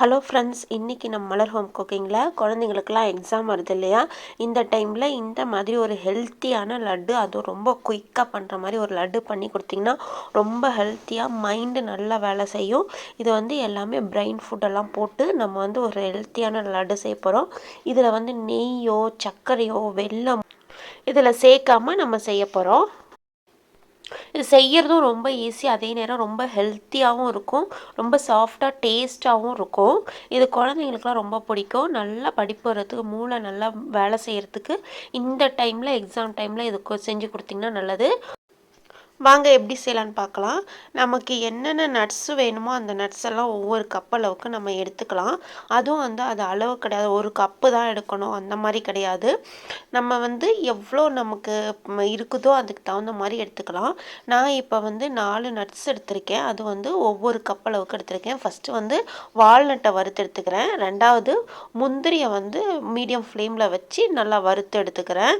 Hello friends இன்றைக்கி நம்ம மலர் home குக்கிங்கில் குழந்தைங்களுக்கெல்லாம் எக்ஸாம் வருது இல்லையா? இந்த டைமில் இந்த மாதிரி ஒரு ஹெல்த்தியான லட்டு அதுவும் ரொம்ப குயிக்காக பண்ணுற மாதிரி ஒரு லட்டு பண்ணி கொடுத்திங்கன்னா ரொம்ப ஹெல்த்தியாக மைண்டு நல்லா வேலை செய்யும். இது வந்து எல்லாமே பிரெயின் ஃபுட்டெல்லாம் போட்டு நம்ம வந்து ஒரு ஹெல்த்தியான லட்டு செய்ய போகிறோம் இதில் வந்து நெய்யோ சர்க்கரையோ வெல்லம் இதில் சேர்க்காம நம்ம செய்ய போகிறோம் இது செய்கிறதும் ரொம்ப ஈஸி அதே நேரம் ரொம்ப ஹெல்த்தியாகவும் இருக்கும். ரொம்ப சாஃப்டாக டேஸ்ட்டாகவும் இருக்கும். இது குழந்தைங்களுக்குலாம் ரொம்ப பிடிக்கும். நல்லா படிப்பு வர்றதுக்கு மூளை நல்லா வேலை செய்கிறதுக்கு இந்த டைமில் எக்ஸாம் டைமில் இது செஞ்சு கொடுத்திங்கன்னா நல்லது. வாங்க எப்படி செய்யலான்னு பார்க்கலாம். நமக்கு என்னென்ன நட்ஸு வேணுமோ அந்த நட்ஸ் எல்லாம் ஒவ்வொரு கப் அளவுக்கு நம்ம எடுத்துக்கலாம். அதுவும் வந்து அது அளவு கிடையாது. ஒரு கப்பு தான் எடுக்கணும். அந்த மாதிரி கிடையாது. நம்ம வந்து எவ்வளோ நமக்கு இருக்குதோ அதுக்கு தகுந்த மாதிரி எடுத்துக்கலாம். நான் இப்போ வந்து நாலு நட்ஸ் எடுத்திருக்கேன். அது வந்து ஒவ்வொரு கப் அளவுக்கு எடுத்திருக்கேன். ஃபஸ்ட்டு வந்து வால்நட்டை வறுத்து எடுத்துக்கிறேன். ரெண்டாவது முந்திரியை வந்து மீடியம் ஃப்ளேமில் வச்சு நல்லா வறுத்து எடுத்துக்கிறேன்.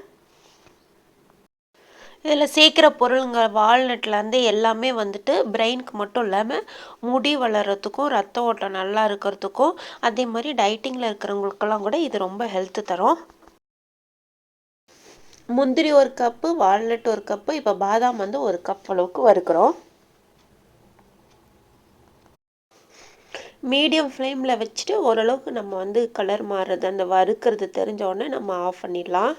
இதில் சேர்க்குற பொருளுங்க வால்நட்லேருந்து எல்லாமே வந்துட்டு பிரெயினுக்கு மட்டும் இல்லாமல் முடி வளர்கிறதுக்கும் ரத்த ஓட்டம் நல்லா இருக்கிறதுக்கும் அதே மாதிரி டைட்டிங்கில் இருக்கிறவங்களுக்கெல்லாம் கூட இது ரொம்ப ஹெல்த்து தரும். முந்திரி ஒரு கப்பு வால்நட் ஒரு கப்பு இப்போ பாதாம் வந்து ஒரு கப் அளவுக்கு வறுக்கிறோம். மீடியம் ஃப்ளேமில் வச்சுட்டு ஓரளவுக்கு நம்ம வந்து கலர் மாறுறது அந்த வறுக்கிறது தெரிஞ்ச உடனே நம்ம ஆஃப் பண்ணிடலாம்.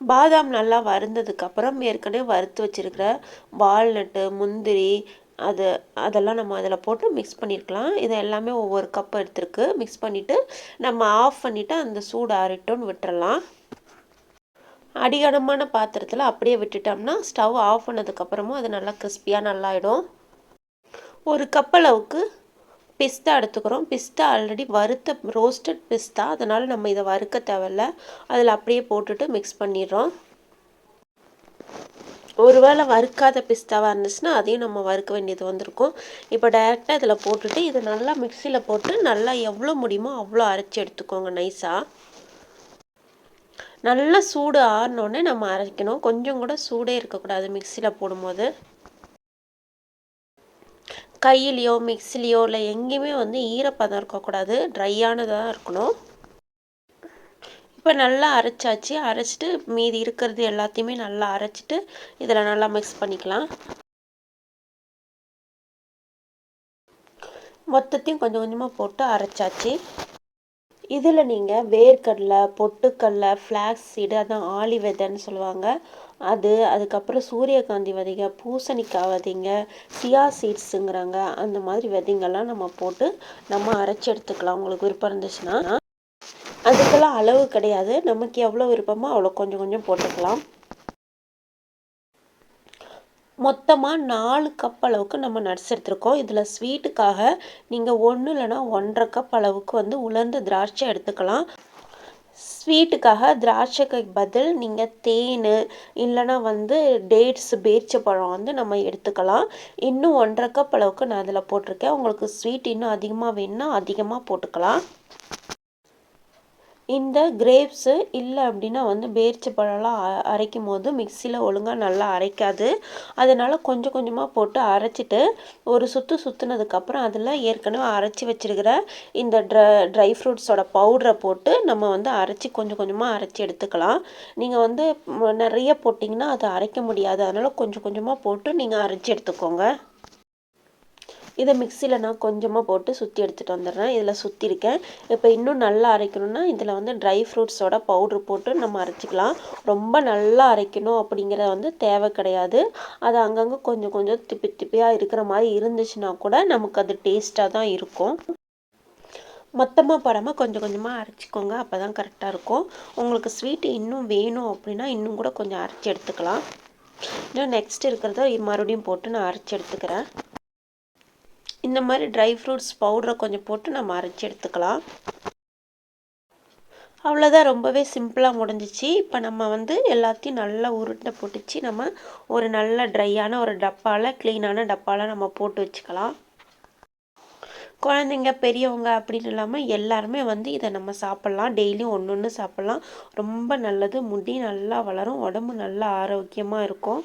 பாதாம் நல்லா வறுந்ததுக்கப்புறம் ஏற்கனவே வறுத்து வச்சுருக்கிற வால்நட்டு முந்திரி அது அதெல்லாம் நம்ம அதில் போட்டு மிக்ஸ் பண்ணியிருக்கலாம் இதை எல்லாமே ஒவ்வொரு கப் எடுத்துருக்கு. மிக்ஸ் பண்ணிவிட்டு நம்ம ஆஃப் பண்ணிவிட்டு அந்த சூடு ஆறிட்டோன்னு விட்டுறலாம். அடிகனமான பாத்திரத்தில் அப்படியே விட்டுட்டோம்னா ஸ்டவ் ஆஃப் பண்ணதுக்கப்புறமும் அது நல்லா கிறிஸ்பியாக நல்லாயிடும். ஒரு கப் அளவுக்கு பிஸ்தா எடுத்துக்கிறோம். பிஸ்தா ஆல்ரெடி வறுத்த ரோஸ்டட் பிஸ்தா அதனால் நம்ம இதை வறுக்க தேவையில்ல. அதில் அப்படியே போட்டுட்டு மிக்ஸ் பண்ணிடுறோம். ஒருவேளை வறுக்காத பிஸ்தாவாக இருந்துச்சுன்னா அதையும் நம்ம வறுக்க வேண்டியது வந்திருக்கும். இப்போ டைரெக்டாக இதில் போட்டுட்டு இதை நல்லா மிக்சியில் போட்டு நல்லா எவ்வளோ முடியுமோ அவ்வளோ அரைச்சி எடுத்துக்கோங்க நைஸாக நல்லா சூடு ஆறினோடனே நம்ம அரைக்கணும். கொஞ்சம் கூட சூடே இருக்கக்கூடாது மிக்சியில் போடும்போது. கையிலையோ மிக்சிலையோ இல்லை எங்கேயுமே வந்து ஈரப்பதம் இருக்கக்கூடாது. ட்ரையானதாக இருக்கணும். இப்போ நல்லா அரைச்சாச்சு. அரைச்சிட்டு மீதி இருக்கிறது எல்லாத்தையுமே நல்லா அரைச்சிட்டு இதில் நல்லா மிக்ஸ் பண்ணிக்கலாம். மொத்தத்தையும் கொஞ்சம் கொஞ்சமாக போட்டு அரைச்சாச்சு. இதில் நீங்கள் வேர்க்கடலை பொட்டுக்கடலை ஃப்ளாக்ஸ் சீடு அதான் ஆலி விதைன்னு சொல்லுவாங்க. அது அதுக்கப்புறம் சூரியகாந்தி விதைங்க பூசணிக்காய் விதைங்க சியா சீட்ஸுங்கிறாங்க அந்த மாதிரி விதைங்கள்லாம் நம்ம போட்டு நம்ம அரைச்சி எடுத்துக்கலாம். உங்களுக்கு விருப்பம் இருந்துச்சுன்னா. அதுக்கெல்லாம் அளவு கிடையாது. நமக்கு எவ்வளோ விருப்பமோ அவ்வளோ கொஞ்சம் கொஞ்சம் போட்டுக்கலாம். மொத்தமாக நாலு கப் அளவுக்கு நம்ம நட்ஸ் எடுத்துருக்கோம். இதில் ஸ்வீட்டுக்காக நீங்கள் ஒன்று இல்லைனா ஒன்றரை கப் அளவுக்கு வந்து உலர்ந்த திராட்சை எடுத்துக்கலாம். ஸ்வீட்டுக்காக திராட்சைக்கு பதில் நீங்கள் தேன் இல்லைனா வந்து டேட்ஸ் பேரிச்ச பழம் வந்து நம்ம எடுத்துக்கலாம். இன்னும் ஒன்றரை கப் அளவுக்கு நான் அதில் போட்டிருக்கேன். உங்களுக்கு ஸ்வீட் இன்னும் அதிகமாக வேணுன்னா அதிகமாக போட்டுக்கலாம். இந்த கிரேப்ஸு இல்லை அப்படின்னா வந்து பேரிச்ச பழம்லாம் அரைக்கும் போது மிக்சியில் ஒழுங்காக நல்லா அரைக்காது. அதனால் கொஞ்சம் கொஞ்சமாக போட்டு அரைச்சிட்டு ஒரு சுற்று சுற்றுனதுக்கப்புறம் அதில் ஏற்கனவே அரைச்சி வச்சுருக்கிற இந்த ட்ரை ட்ரை ஃப்ரூட்ஸோட பவுடரை போட்டு நம்ம வந்து அரைச்சி கொஞ்சம் கொஞ்சமாக அரைச்சி எடுத்துக்கலாம். நீங்கள் வந்து நிறைய போட்டிங்கன்னா அது அரைக்க முடியாது. அதனால் கொஞ்சம் கொஞ்சமாக போட்டு நீங்கள் அரைச்சி எடுத்துக்கோங்க. இதை மிக்சியில் நான் கொஞ்சமாக போட்டு சுற்றி எடுத்துகிட்டு வந்துடுறேன். இதில் சுற்றிருக்கேன் இப்போ இன்னும் நல்லா அரைக்கணும்னா இதில் வந்து ட்ரை ஃப்ரூட்ஸோட பவுட்ரு போட்டு நம்ம அரைச்சிக்கலாம். ரொம்ப நல்லா அரைக்கணும் அப்படிங்கிறத வந்து தேவை கிடையாது. அது அங்கங்கே கொஞ்சம் கொஞ்சம் திப்பி திப்பியாக இருக்கிற மாதிரி இருந்துச்சுன்னா கூட நமக்கு அது டேஸ்ட்டாக தான் இருக்கும். மொத்தமாக போடாமல் கொஞ்சம் கொஞ்சமாக அரைச்சிக்கோங்க. அப்போ தான் கரெக்டாக இருக்கும். உங்களுக்கு ஸ்வீட்டு இன்னும் வேணும் அப்படின்னா இன்னும் கூட கொஞ்சம் அரைச்சி எடுத்துக்கலாம். இன்னும் நெக்ஸ்ட் இருக்கிறத மறுபடியும் போட்டு நான் அரைச்சி எடுத்துக்கிறேன். இந்த மாதிரி ட்ரை ஃப்ரூட்ஸ் பவுடரை கொஞ்சம் போட்டு நம்ம அரைச்சி எடுத்துக்கலாம். அவ்வளோதான் ரொம்பவே சிம்பிளாக முடிஞ்சிச்சு. இப்போ நம்ம வந்து எல்லாத்தையும் நல்லா உருண்டை போட்டுச்சு. நம்ம ஒரு நல்ல ட்ரையான ஒரு டப்பாவில் க்ளீனான டப்பாவில் நம்ம போட்டு வச்சுக்கலாம். குழந்தைங்க பெரியவங்க அப்படின்னு இல்லாமல் எல்லாருமே வந்து இதை நம்ம சாப்பிட்லாம். டெய்லியும் ஒன்று ஒன்று சாப்பிட்லாம். ரொம்ப நல்லது. முடி நல்லா வளரும். உடம்பு நல்லா ஆரோக்கியமாக இருக்கும்.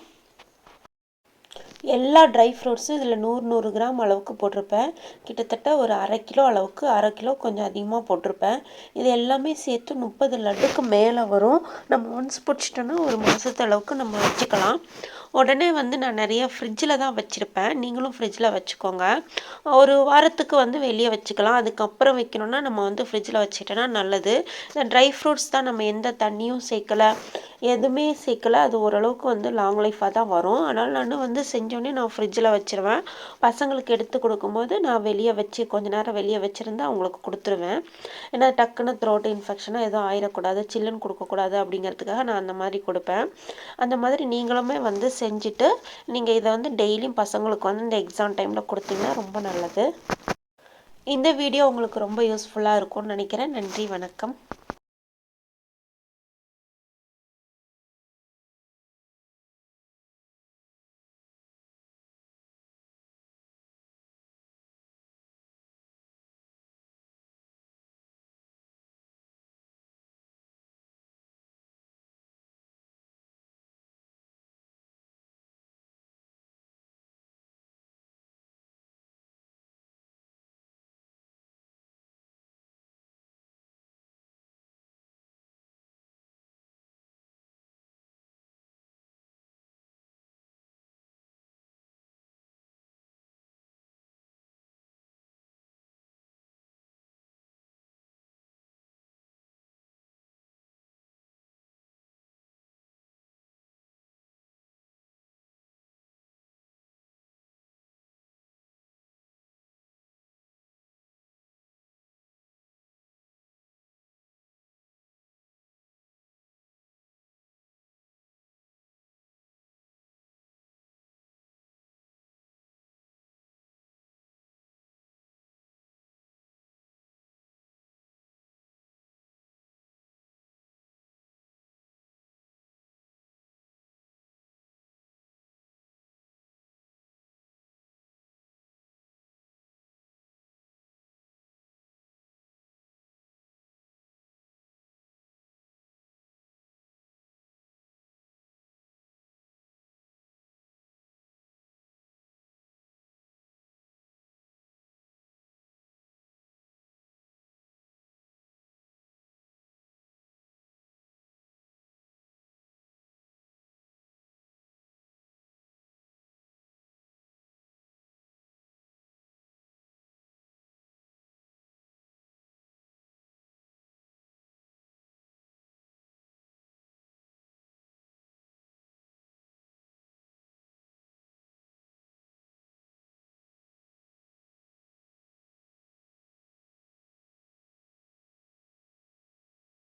எல்லா ட்ரை ஃப்ரூட்ஸும் இதில் நூறு நூறு கிராம் அளவுக்கு போட்டிருப்பேன். கிட்டத்தட்ட ஒரு அரை கிலோ அளவுக்கு அரை கிலோ கொஞ்சம் அதிகமாக போட்டிருப்பேன். இது எல்லாமே சேர்த்து முப்பது லட்டுக்கு மேலே வரும். நம்ம ஒன்ஸ் பிடிச்சிட்டோன்னா ஒரு மாதத்து அளவுக்கு நம்ம வச்சுக்கலாம். உடனே வந்து நான் நிறைய ஃப்ரிட்ஜில் தான் வச்சுருப்பேன். நீங்களும் ஃப்ரிட்ஜில் வச்சுக்கோங்க. ஒரு வாரத்துக்கு வந்து வெளியே வச்சுக்கலாம். அதுக்கப்புறம் வைக்கணுன்னா நம்ம வந்து ஃப்ரிட்ஜில் வச்சுட்டோன்னா நல்லது. இந்த ட்ரை ஃப்ரூட்ஸ் தான் நம்ம எந்த தண்ணியும் சேர்க்கலை. எதுவுமே சேர்க்கல. அது ஓரளவுக்கு வந்து லாங் லைஃபாக தான் வரும். அதனால் நான் வந்து செஞ்சோடனே நான் ஃப்ரிட்ஜில் வச்சுருவேன். பசங்களுக்கு எடுத்து கொடுக்கும்போது நான் வெளியே வச்சு கொஞ்ச நேரம் வெளியே வச்சுருந்து அவங்களுக்கு கொடுத்துருவேன். ஏன்னா டக்குன்னு த்ரோட் இன்ஃபெக்ஷனாக எதுவும் ஆயிடக்கூடாது சில்லுன்னு கொடுக்கக்கூடாது அப்படிங்கிறதுக்காக நான் அந்த மாதிரி கொடுப்பேன். அந்த மாதிரி நீங்களுமே வந்து செஞ்சுட்டு நீங்கள் இதை வந்து டெய்லியும் பசங்களுக்கு வந்து இந்த எக்ஸாம் டைமில் கொடுத்தீங்கன்னா ரொம்ப நல்லது. இந்த வீடியோ உங்களுக்கு ரொம்ப யூஸ்ஃபுல்லாக இருக்கும்னு நினைக்கிறேன். நன்றி வணக்கம்.